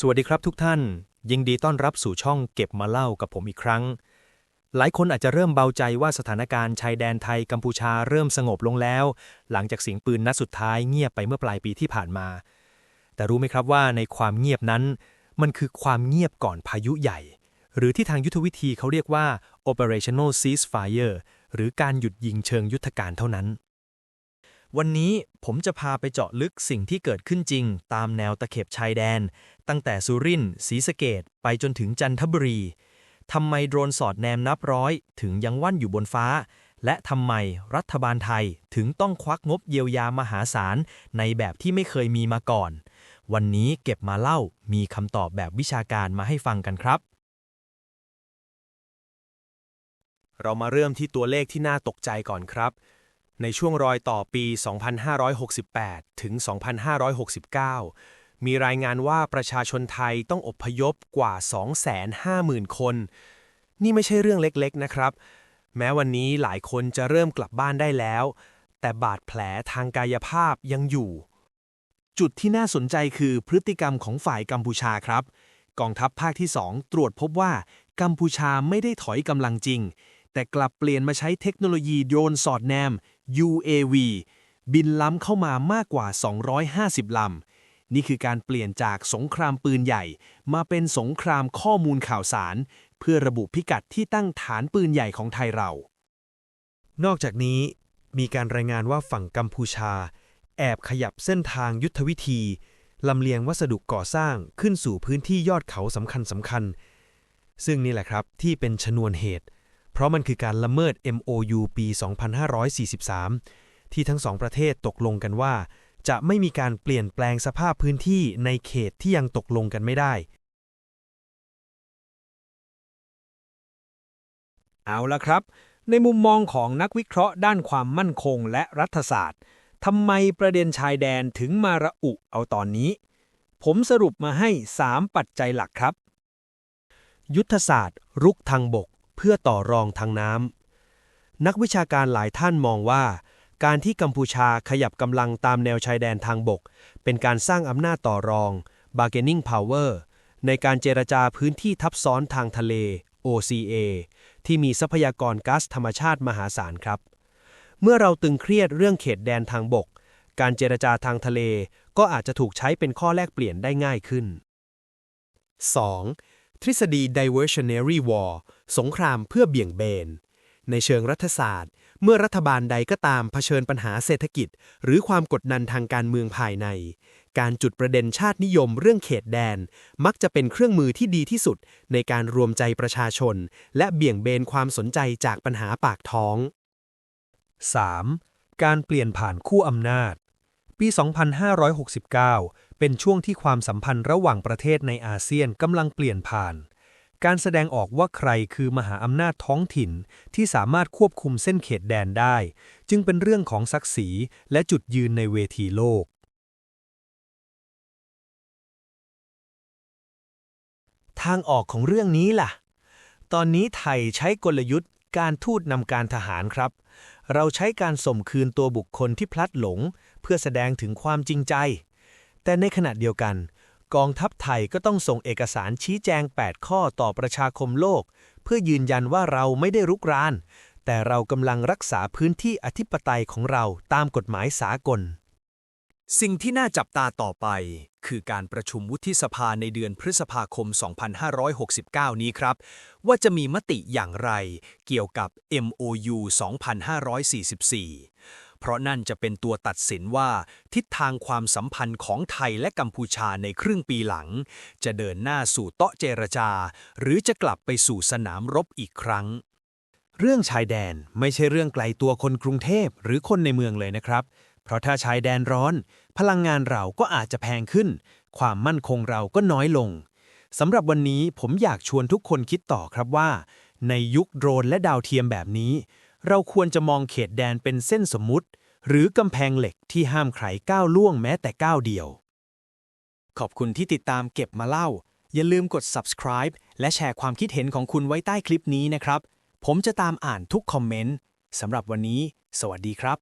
สวัสดีครับทุกท่าน ยินดีต้อนรับสู่ช่องเก็บมาเล่ากับผมอีกครั้ง หลายคนอาจจะเริ่มเบาใจว่าสถานการณ์ชายแดนไทยกัมพูชาเริ่มสงบลงแล้ว หลังจากเสียงปืนนัดสุดท้ายเงียบไปเมื่อปลายปีที่ผ่านมา แต่รู้ไหมครับว่าในความเงียบนั้น มันคือความเงียบก่อนพายุใหญ่ หรือที่ทางยุทธวิธีเขาเรียกว่า operational ceasefire หรือการหยุดยิงเชิงยุทธการเท่านั้น วันนี้ผมจะพาไปเจาะลึกสิ่งที่เกิดขึ้นจริง ตามแนวตะเข็บชายแดน ตั้งแต่สุรินทร์ศรีสะเกดไปจนถึงจันทบุรีทำไมโดรนสอดแนมนับร้อย ถึงยังว่อนอยู่บนฟ้า และทำไมรัฐบาลไทยถึงต้องควักงบเยียวยามหาศาลในแบบที่ไม่เคยมีมาก่อน วันนี้เก็บมาเล่ามีคำตอบแบบวิชาการมาให้ฟังกันครับ เรามาเริ่มที่ตัวเลขที่น่าตกใจก่อนครับ ในช่วงรอยต่อปี 2568 ถึง 2569 มีรายงานว่าประชาชนไทยต้องอพยพกว่า 250,000 คน นี่ไม่ใช่เรื่องเล็กๆ นะครับ แม้วันนี้หลายคนจะเริ่มกลับบ้านได้แล้ว แต่บาดแผลทางกายภาพยังอยู่ จุดที่น่าสนใจคือพฤติกรรมของฝ่ายกัมพูชาครับ กองทัพภาคที่ 2 ตรวจพบว่ากัมพูชาไม่ได้ถอยกำลังจริง แต่กลับเปลี่ยนมาใช้เทคโนโลยีโดรนสอดแนม UAV บินล้ำเข้ามามากกว่า 250 ลำ นี่คือการเปลี่ยนจากสงครามปืนใหญ่ มาเป็นสงครามข้อมูลข่าวสาร เพื่อระบุพิกัดที่ตั้งฐานปืนใหญ่ของไทยเรา นอกจากนี้มีการรายงานว่าฝั่งกัมพูชา แอบขยับเส้นทางยุทธวิธีลำเลียงวัสดุก่อสร้างขึ้นสู่พื้นที่ยอดเขาสำคัญสำคัญ ซึ่งนี่แหละครับที่เป็นชนวนเหตุ เพราะมันคือการละเมิด MOU ปี 2543 ที่ทั้งสองประเทศตกลงกันว่า จะไม่มีการเปลี่ยนแปลงสภาพพื้นที่ในเขตที่ยังตกลงกันไม่ได้ เอาละครับ ในมุมมองของนักวิเคราะห์ด้านความมั่นคงและรัฐศาสตร์ทำไมประเด็นชายแดนถึงมาระอุเอาตอนนี้ ผมสรุปมาให้ 3 ปัจจัยหลักครับ ยุทธศาสตร์ รุกทางบก เพื่อต่อรองทางน้ำ นักวิชาการหลายท่านมองว่า การที่กัมพูชาขยับกำลังตามแนวชายแดนทางบก เป็นการสร้างอำนาจต่อรอง bargaining power ในการเจรจาพื้นที่ทับซ้อนทางทะเล OCA ที่มีทรัพยากรก๊าซธรรมชาติมหาศาลครับ เมื่อเราตึงเครียดเรื่องเขตแดนทางบก การเจรจาทางทะเลก็อาจจะถูกใช้เป็นข้อแลกเปลี่ยนได้ง่ายขึ้น 2. ทฤษฎี diversionary war สงครามเพื่อเบี่ยงเบน ในเชิงรัฐศาสตร์ เมื่อรัฐบาลใดก็ตามเผชิญปัญหาเศรษฐกิจ หรือความกดดันทางการเมืองภายใน การจุดประเด็นชาตินิยมเรื่องเขตแดน มักจะเป็นเครื่องมือที่ดีที่สุด ในการรวมใจประชาชน และเบี่ยงเบนความสนใจจากปัญหาปากท้อง 3. การเปลี่ยนผ่านคู่อำนาจ ปี 2569 เป็นช่วงที่ความสัมพันธ์ระหว่างประเทศในอาเซียนกำลังเปลี่ยนผ่าน การแสดงออกว่าใครคือมหาอำนาจท้องถิ่นที่สามารถควบคุมเส้นเขตแดนได้ จึงเป็นเรื่องของศักดิ์ศรีและจุดยืนในเวทีโลก ทางออกของเรื่องนี้ล่ะ ตอนนี้ไทยใช้กลยุทธ์การทูตนำการทหารครับ เราใช้การส่งคืนตัวบุคคลที่พลัดหลง เพื่อแสดงถึงความจริงใจ แต่ในขณะเดียวกัน กองทัพไทยก็ต้องส่งเอกสารชี้แจง 8 ข้อต่อประชาคมโลก เพื่อยืนยันว่าเราไม่ได้รุกราน แต่เรากำลังรักษาพื้นที่อธิปไตยของเราตามกฎหมายสากล สิ่งที่น่าจับตาต่อไป คือการประชุมวุฒิสภาในเดือนพฤษภาคม 2569 นี้ครับ ว่าจะมีมติอย่างไรเกี่ยวกับ MOU 2544 เพราะนั่นจะเป็นตัวตัดสินว่า ทิศทางความสัมพันธ์ของไทยและกัมพูชาในครึ่งปีหลัง จะเดินหน้าสู่โต๊ะเจรจา หรือจะกลับไปสู่สนามรบอีกครั้ง เรื่องชายแดนไม่ใช่เรื่องไกลตัวคนกรุงเทพหรือคนในเมืองเลยนะครับ เพราะถ้าชายแดนร้อน พลังงานเราก็อาจจะแพงขึ้น ความมั่นคงเราก็น้อยลงสำหรับวันนี้ผมอยากชวนทุกคนคิดต่อครับว่า ในยุคโดรนและดาวเทียมแบบนี้ เราควรจะมองเขตแดนเป็นเส้นสมมุติ หรือกำแพงเหล็กที่ห้ามใครก้าวล่วงแม้แต่ก้าวเดียว ขอบคุณที่ติดตามเก็บมาเล่า อย่าลืมกด subscribe และแชร์ความคิดเห็นของคุณไว้ใต้คลิปนี้นะครับ ผมจะตามอ่านทุกคอมเมนต์สำหรับวันนี้ สวัสดีครับ